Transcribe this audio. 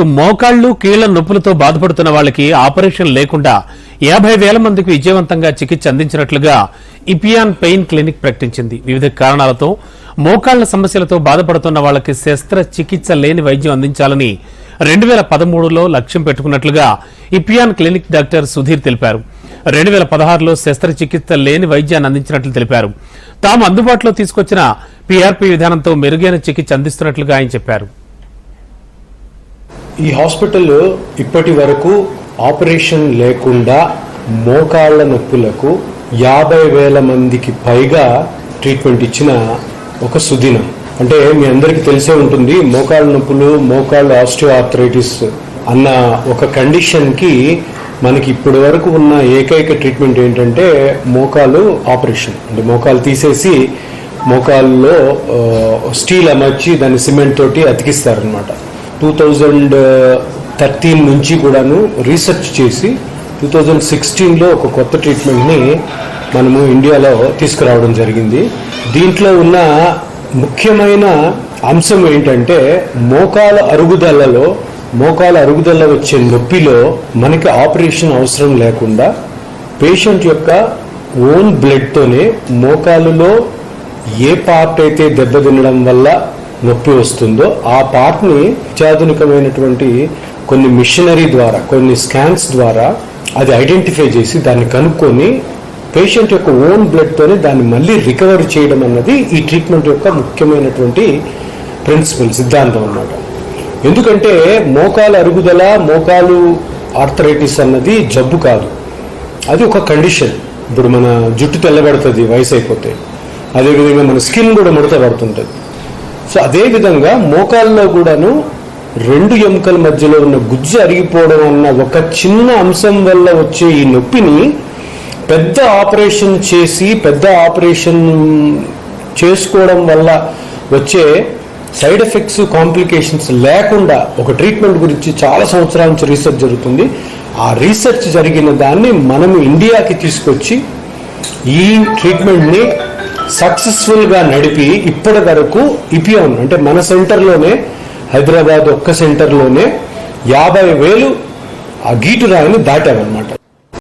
మోకాళ్ళు కీళ్ళ నొప్పులతో బాధపడుతున్న వాళ్ళకి ఆపరేషన్ లేకుండా యాభై వేల మందికి విజయవంతంగా చికిత్స అందించినట్లుగా ఇపియాన్ పెయిన్ క్లినిక్ ప్రకటించింది. వివిధ కారణాలతో మోకాళ్ళ సమస్యలతో బాధపడుతున్న వాళ్ళకి శస్త్రచికిత్స లేని వైద్యం అందించాలని రెండు వేల పదమూడులో లక్ష్యం పెట్టుకున్నట్లుగా ఇపియాన్ క్లినిక్ డాక్టర్ సుధీర్ తెలిపారు. రెండు వేల పదహారులో శస్త్రచికిత్స లేని వైద్యాన్ని అందించినట్లు తెలిపారు. తాము అందుబాటులో తీసుకొచ్చిన పీఆర్పీ విధానంతో మెరుగైన చికిత్స అందిస్తున్నట్లుగా ఆయన చెప్పారు. ఈ హాస్పిటల్ ఇప్పటి వరకు ఆపరేషన్ లేకుండా మోకాళ్ళ నొప్పులకు యాభై వేల మందికి పైగా ట్రీట్మెంట్ ఇచ్చిన ఒక సుదినం. అంటే మీ అందరికీ తెలిసే ఉంటుంది మోకాళ్ళ నొప్పులు మోకాళ్ళ ఆస్టియోఆర్థరైటిస్ అన్న ఒక కండిషన్కి మనకి ఇప్పటి వరకు ఉన్న ఏకైక ట్రీట్మెంట్ ఏంటంటే మోకాలు ఆపరేషన్. అంటే మోకాలు తీసేసి మోకాల్లో స్టీల్ అమర్చి దాన్ని సిమెంట్ తోటి అతికిస్తారనమాట టూ థౌజండ్ థర్టీన్ నుంచి కూడాను రీసెర్చ్ చేసి టూ థౌజండ్ సిక్స్టీన్లో ఒక కొత్త ట్రీట్మెంట్ని మనము ఇండియాలో తీసుకురావడం జరిగింది. దీంట్లో ఉన్న ముఖ్యమైన అంశం ఏంటంటే మోకాల అరుగుదలలో మోకాల అరుగుదల వచ్చే నొప్పిలో మనకి ఆపరేషన్ అవసరం లేకుండా పేషెంట్ యొక్క ఓన్ బ్లడ్తోనే మోకాలులో ఏ పార్ట్ అయితే దెబ్బతినడం వల్ల నొప్పి వస్తుందో ఆ పార్ట్ని అత్యాధునికమైనటువంటి కొన్ని మిషనరీ ద్వారా కొన్ని స్కాన్స్ ద్వారా అది ఐడెంటిఫై చేసి దాన్ని కనుక్కొని పేషెంట్ యొక్క ఓన్ బ్లడ్తోనే దాన్ని మళ్ళీ రికవర్ చేయడం అన్నది ఈ ట్రీట్మెంట్ యొక్క ముఖ్యమైనటువంటి ప్రిన్సిపల్ సిద్ధాంతం అన్నమాట. ఎందుకంటే మోకాలు అరుగుదల మోకాలు ఆర్థరైటిస్ అన్నది జబ్బు కాదు. అది ఒక కండిషన్. ఇప్పుడు మన జుట్టు తెల్లబడుతుంది వయసు అయిపోతే అదేవిధంగా మన స్కిన్ కూడా ముడత పడుతుంటుంది. సో అదేవిధంగా మోకాల్లో కూడాను రెండు ఎముకల మధ్యలో ఉన్న గుజ్జు అరిగిపోవడం అన్న ఒక చిన్న అంశం వల్ల వచ్చే ఈ నొప్పిని పెద్ద ఆపరేషన్ చేసి పెద్ద ఆపరేషన్ చేసుకోవడం వల్ల వచ్చే సైడ్ ఎఫెక్ట్స్ కాంప్లికేషన్స్ లేకుండా ఒక ట్రీట్మెంట్ గురించి చాలా సంవత్సరాల నుంచి రీసెర్చ్ జరుగుతుంది. ఆ రీసెర్చ్ జరిగిన దాన్ని మనం ఇండియాకి తీసుకొచ్చి ఈ ట్రీట్మెంట్ని సక్సెస్ఫుల్గా నడిపి ఇప్పటి వరకు ఇపియాన్ అంటే మన సెంటర్లోనే హైదరాబాద్ ఒక్క సెంటర్లోనే యాభై వేలు ఆ గీటు రాయిని దాటామన్నమాట.